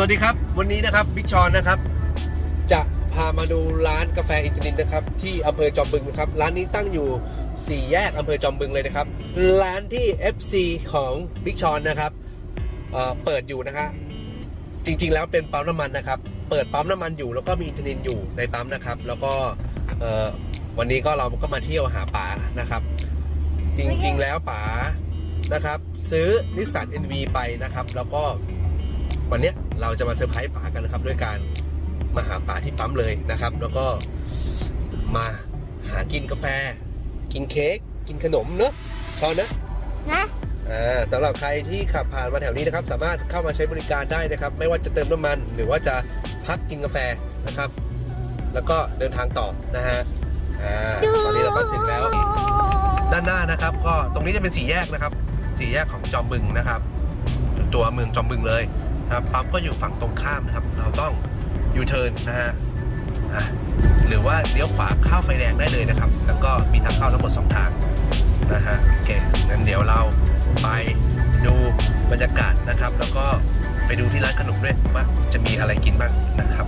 สวัสดีครับ วันนี้นะครับบิ๊กชอนนะครับ จะพามาดูร้านกาแฟอินทนินนะครับ ที่อำเภอจอมบึงนะครับ ร้านนี้ตั้งอยู่ 4 แยกอำเภอจอมบึงเลยนะครับ ร้านที่ FC ของบิ๊กชอนนะครับเเปิดอยู่นะฮะจริงๆแล้วเป็นปั๊มน้ำมันนะครับ เปิดปั๊มน้ำมันอยู่ แล้วก็มีอินทนินอยู่ในปั๊มนะครับ แล้วก็วันนี้ก็เราก็มาเที่ยวหาป๋านะครับ จริงๆแล้วป๋านะครับ ซื้อนิสสัน NV ไปนะครับ แล้วก็วันเนี้ย เราจะมาเซอร์ไพรส์ป๋ากันนะครับ ด้วยการมาหาป๋าที่ปั๊มเลยนะครับ แล้วก็มาหากินกาแฟ กินเค้กกินขนมเนอะชอนนะนะอ่าสำหรับใครที่ขับผ่านมาแถวนี้นะครับ สามารถเข้ามาใช้บริการได้นะครับ ไม่ว่าจะเติมน้ำมัน หรือว่าจะพักกินกาแฟนะครับ แล้วก็เดินทางต่อนะฮะอ่าตอนนี้เราก็ถึงแล้วด้านหน้านะครับ ก็ตรงนี้จะเป็นสี่แยกนะครับสี่แยกของจอมบึงนะครับ ตัวเมืองจอมบึงเลย นะครับปั๊มก็อยู่ฝั่งตรงข้ามนะครับ เราต้องยูเทิร์นนะฮะหรือว่าเลี้ยวขวาเข้าไฟแดงได้เลยนะครับ แล้วก็มีทางเข้าทั้งหมดสองทางนะฮะโอเคงั้นเดี๋ยวเราไปดูบรรยากาศนะครับ แล้วก็ไปดูที่ร้านขนมด้วยว่าจะมีอะไรกินบ้างนะครับ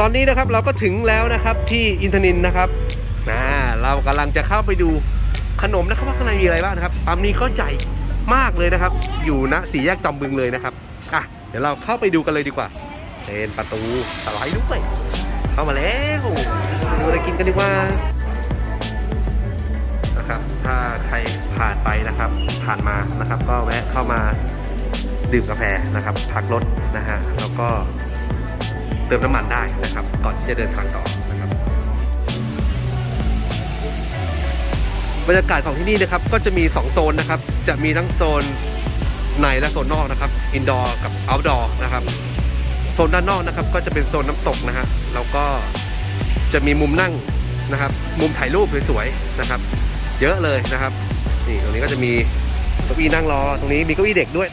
ตอนนี้นะครับเราก็ถึงแล้วนะครับที่อินทนินนะครับ เรากำลังจะเข้าไปดูขนมนะครับว่าข้างในมีอะไรบ้างนะครับปั๊มนี้ก็ใหญ่มากเลยนะครับ อยู่ณสี่แยกจอมบึงเลยนะครับอะเดี๋ยวเราเข้าไปดูกันเลยดีกว่าเป็นประตูสไลด์ด้วยเข้ามาแล้วดูอะไรกินกันดีกว่านะครับ ถ้าใครผ่านไปนะครับ ผ่านมานะครับ ก็แวะเข้ามาดื่มกาแฟนะครับ พักรถนะฮะแล้วก็เติมน้ำมันได้นะครับ ก่อนที่จะเดินทางต่อ บรรยากาศของที่นี่นะครับก็จะมี 2 โซนนะครับ จะมีทั้งโซนในและโซนนอกนะครับอินดอร์กับเอาท์ดอร์นะครับโซนด้านนอกนะครับก็จะเป็นโซนน้ำตกนะฮะแล้วก็จะมีมุมนั่งนะครับ มุมถ่ายรูปสวยๆนะครับ เยอะเลยนะครับนี่ตรงนี้ก็จะมีเก้าอี้นั่งรอ ตรงนี้มีเก้าอี้เด็กด้วย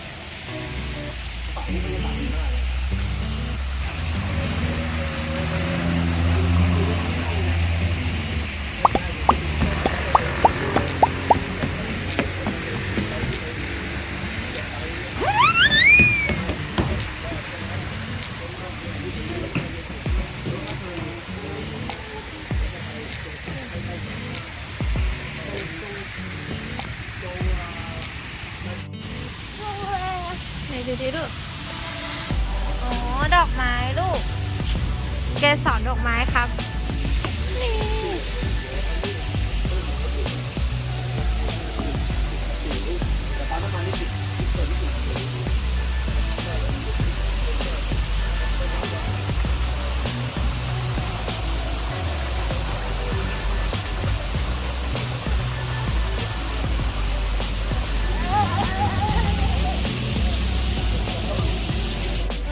ดูดิลูกอ๋อ ดอกไม้ลูก เกสอนดอกไม้ครับ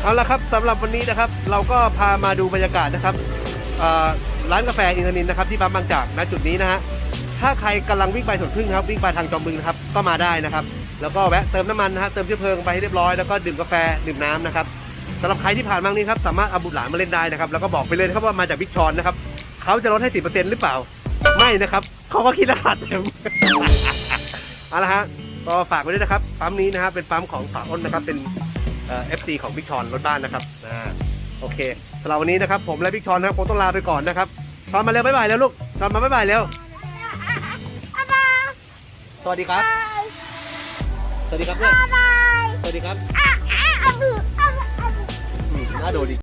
เอาละครับสำหรับวันนี้นะครับ เราก็พามาดูบรรยากาศนะครับร้านกาแฟอินทนินนะครับที่ปั๊มบางจากณจุดนี้นะฮะถ้าใครกำลังวิ่งไปสวนพึ่งนะครับวิ่งไปทางจอมบึงนะครับก็มาได้นะครับ แล้วก็แวะเติมน้ำมันนะฮะเติมเชื้อเพลิงไปให้เรียบร้อยแล้วก็ดื่มกาแฟดื่มน้ำนะครับสำหรับใครที่ผ่านมานี้ครับสามารถเอาบุตรหลานมาเล่นได้นะครับแล้วก็บอกไปเลยครับว่ามาจากบิ๊กชอนนะครับเขาจะลดให้สิบเปอร์เซ็นต์หรือเปล่า ไม่นะครับเขาก็คิดราคาเต็มเอาละฮะก็ฝากไว้ด้วยนะครับปั๊มนี้นะครับเป็นปั๊มของฝาอ้นนะครับเป็น เอฟซีของบิ๊กชอนรถบ้านนะครับอ่าโอเคสำหรับวันนี้นะครับ ผมและบิ๊กชอนนะครับคงต้องลาไปก่อนนะครับชอนมาเร็วบ๊ายบายแล้วลูกชอนมาบ๊ายบายเร็วสวัสดีครับ สวัสดีครับเพื่อนสวัสดีครับอืมน่าโดนดี